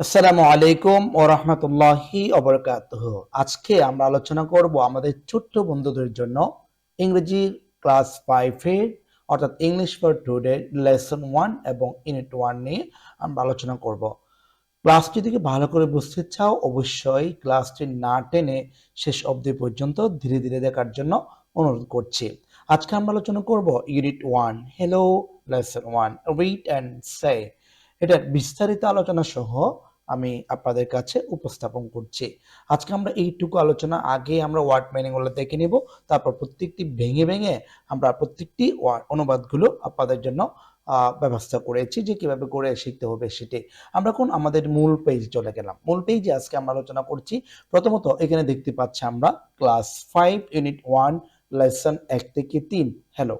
আসসালামু আলাইকুম ও রহমতুল্লাহি অবরকাতহ আজকে আমরা আলোচনা করব আমাদের ছোট্ট বন্ধুদের জন্য ইংরেজির ক্লাস ফাইভের অর্থাৎ English for today lesson one এবং ইউনিট ওয়ান নিয়ে আমরা আলোচনা করব। ক্লাসটি থেকে ভালো করে বুঝতে চাও, অবশ্যই ক্লাসটি না টেনে শেষ অবধি পর্যন্ত ধীরে ধীরে দেখার জন্য অনুরোধ করছি। আজকে আমরা আলোচনা করব unit one hello lesson one read and say এটার বিস্তারিত আলোচনা সহ আমি আপনাদের কাছে উপস্থাপন করছি। আজকে আমরা এইটুকু আলোচনা, আগে আমরা ওয়ার্ড মিনিংগুলো দেখে নিব, তারপর প্রত্যেকটি ভেঙে ভেঙে আমরা প্রত্যেকটি ওয়ার্ড অনুবাদগুলো আপনাদের জন্য ব্যবস্থা করেছি যে কীভাবে করে শিখতে হবে সেটি। আমরা কোন আমাদের মূল পেজ চলে গেলাম। মূল পেজে আজকে আমরা আলোচনা করছি, প্রথমত এখানে দেখতে পাচ্ছি আমরা class five unit one lesson এক থেকে তিন। হ্যালো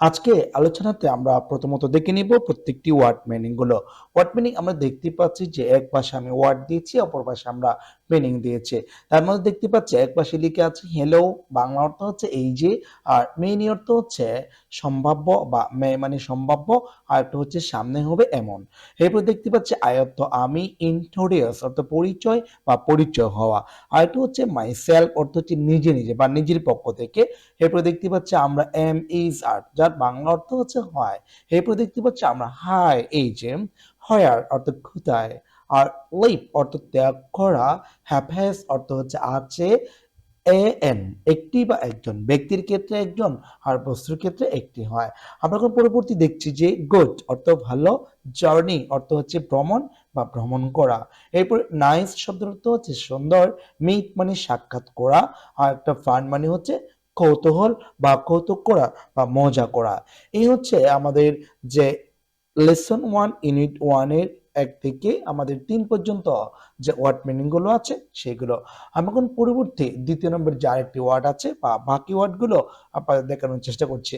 আজকে আলোচনাতে আমরা প্রথমত দেখে নিব প্রত্যেকটি ওয়ার্ড মিনিংগুলো। ওয়ার্ড মিনিং আমরা দেখতে পাচ্ছি যে এক পাশে আমি ওয়ার্ড দিয়েছি, অপর পাশে আমরা মিনিং দিয়েছে। তার মধ্যে দেখতে পাচ্ছি, এক পাশে লিখে আছে হ্যালো বাংলা অর্থ হচ্ছে এই যে, আর মেইন অর্থ হচ্ছে সম্ভাব্য বা মে মানে সম্ভাব্য, আর একটা হচ্ছে সামনে হবে এমন। এরপর দেখতে পাচ্ছি আয়ত্ত, আমি ইন্ট্রোডিউস অর্থ পরিচয় বা পরিচয় হওয়া। আর একটা হচ্ছে মাই সেলফ অর্থ হচ্ছে নিজে নিজে বা নিজের পক্ষ থেকে। এরপর দেখতে পাচ্ছি, আমরা এম ইজ আর যার বাংলা অর্থ হচ্ছে, হয়। এরপর দেখতে পাচ্ছি, আমরা হাই এই যে হয়ার অর্থ, কোথায়? আর লিপ অর্থ ত্যাগ করা হ্যাভেস অর্থ হচ্ছে আছে এ এন একটি বা একজন, ব্যক্তির ক্ষেত্রে একজন আর বস্তুর ক্ষেত্রে একটি হয়। আমরা এখন পরবর্তী দেখছি যে গুড অর্থ ভালো জার্নি অর্থ হচ্ছে ভ্রমণ বা ভ্রমণ করা। এরপর নাইস শব্দ অর্থ হচ্ছে সুন্দর মিট মানে সাক্ষাৎ করা, আর একটা ফান মানে হচ্ছে কৌতূহল বা কৌতুক করা বা মজা করা। এই হচ্ছে আমাদের যে লেসন ওয়ান ইউনিট ওয়ানের এক থেকে আমাদের তিন পর্যন্ত যে ওয়ার্ড মিনিংগুলো আছে, সেগুলো। আমি এখন পরবর্তী দ্বিতীয় নম্বর যে আরেকটি ওয়ার্ড আছে বা বাকি ওয়ার্ডগুলো আপনাদের দেখানোর চেষ্টা করছি।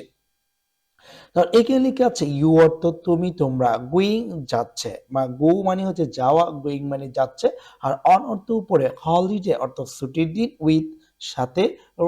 তাহলে এখানে লিখে আছে ইউ অর্থ তুমি, তোমরা গোয়িং যাচ্ছে। বা গো মানে হচ্ছে যাওয়া গোয়িং মানে যাচ্ছে। আর অন অর্থ উপরে হলিডে অর্থ ছুটির দিন উইথ সাথে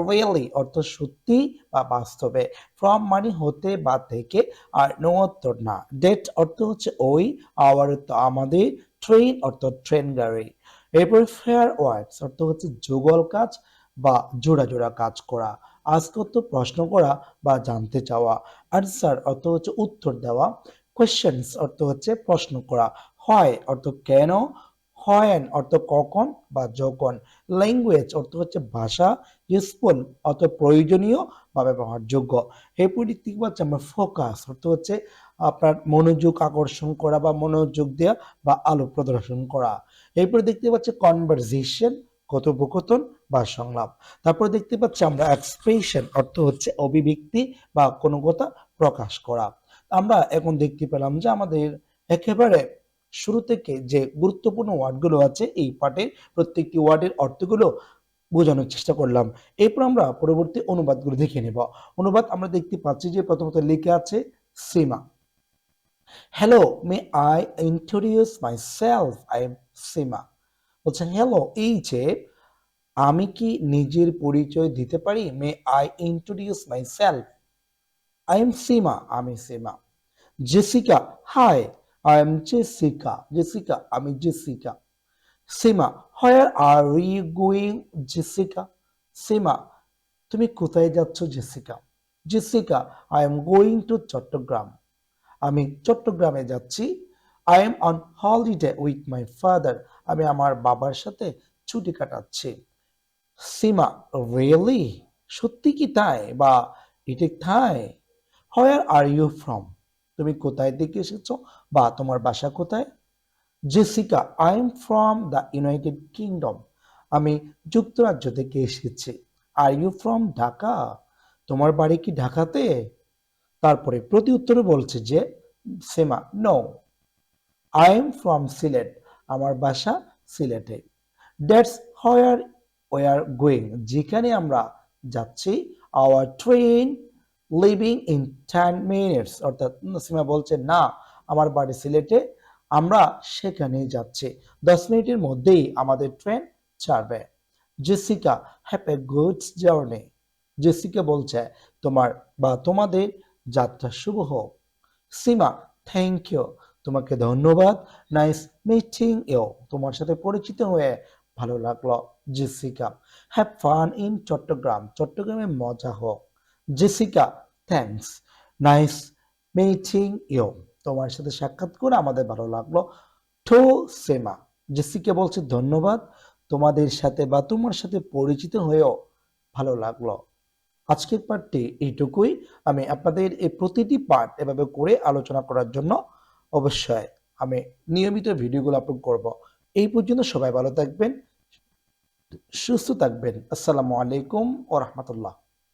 রিয়েলি অর্থ সত্যি বা বাস্তবে। ফ্রম মানে হতে বা থেকে আর নো অর্থ না। ডেট অর্থ হচ্ছে ওই আওয়ার অর্থ আমাদের ট্রেন অর্থ ট্রেন গাড়ি। এরপরে ফেয়ার ওয়ার্ডস অর্থ হচ্ছে যুগল কাজ বা জোড়া জোড়া কাজ করা। আজকে অর্থ প্রশ্ন করা বা জানতে চাওয়া। আনসার অর্থ হচ্ছে উত্তর দেওয়া। কোয়েশ্চেন্স অর্থ হচ্ছে প্রশ্ন করা। হয় অর্থ কেন? হয়েন অর্থ কখন বা যখন। ল্যাঙ্গুয়েজ অর্থ হচ্ছে ভাষা ইউজফুল অর্থ প্রয়োজনীয় বা ব্যবহারযোগ্য। এরপর দেখতে পাচ্ছি আমরা ফোকাস অর্থ হচ্ছে আপনার মনোযোগ আকর্ষণ করা বা মনোযোগ দেওয়া বা আলো প্রদর্শন করা। এরপরে দেখতে পাচ্ছি কনভারজেশন কথোপকথন বা সংলাপ। তারপর দেখতে পাচ্ছি আমরা এক্সপ্রেশন অর্থ হচ্ছে অভিব্যক্তি বা কোনো কথা প্রকাশ করা। আমরা এখন দেখতে পেলাম যে আমাদের একেবারে শুরু থেকে যে গুরুত্বপূর্ণ ওয়ার্ডগুলো আছে, এই পাঠে প্রত্যেকটি ওয়ার্ডের অর্থগুলো বোঝানোর চেষ্টা করলাম। এরপর আমরা পরবর্তী অনুবাদগুলো দেখে নেব। অনুবাদ আমরা দেখতে পাচ্ছি যে প্রথমত লিখে আছে, Seema. Hello may I introduce myself I am Seema. বলছে হ্যালো এই যে আমি কি নিজের পরিচয় দিতে পারি? May I introduce myself I am Seema, আমি Seema. Jessica hi I am Jessica Jessica আমি Jessica Seema where are you going Jessica Seema তুমি কোথায় যাচ্ছ Jessica Jessica I am going to Chittagong আমি চট্টগ্রামে যাচ্ছি। I am on holiday with my father আমি আমার বাবার সাথে ছুটি কাটাচ্ছি। সীমা রিয়েলি সত্যি কি তাই? বা, এটা তাই? হোয়ার আর ইউ ফ্রম তুমি কোথায় থেকে এসেছ বা তোমার বাসা কোথায়? Jessica I am from the United Kingdom আমি যুক্তরাজ্য থেকে এসেছি। আর ইউ ফ্রম ঢাকা তোমার বাড়ি কি ঢাকাতে? তারপরে প্রতি উত্তরে বলছে যে Seema no I am from Sylhet আমার বাসা সিলেটে। দ্যাটস হোয়ার ওয়ার গোয়িং যেখানে আমরা যাচ্ছি our train leaving in ten minutes অর্থাৎ সীমা বলছে, না, আমার বাড়ি সিলেটে, আমরা সেখানেই যাচ্ছি। দশ মিনিটের মধ্যেই আমাদের ট্রেন ছাড়বে। Jessica have a good journey Jessica বলছে, তোমার বা তোমাদের যাত্রা শুভ হোক। সীমা থ্যাংক ইউ তোমাকে ধন্যবাদ। নাইস মিটিং ইউ তোমার সাথে পরিচিত হয়ে ভালো লাগল। Jessica have fun in Chittagong চট্টগ্রামে মজা হোক। Jessica thanks nice meeting you তোমার সাথে সাক্ষাৎ করে আমাদের ভালো লাগল। ঠো সেমা জেসিকা বলছে, ধন্যবাদ। তোমাদের সাথে বা তোমার সাথে পরিচিত হয়েও ভালো লাগল। আজকের পার্টটি এইটুকুই। আমি আপনাদের এই প্রতিটি পার্ট এভাবে করে আলোচনা করার জন্য অবশ্যই আমি নিয়মিত ভিডিওগুলো আপলোড করব। এই পর্যন্ত সবাই ভালো থাকবেন, সুস্থ থাকবেন। আসসালামু আলাইকুম ও রহমতুল্লাহ।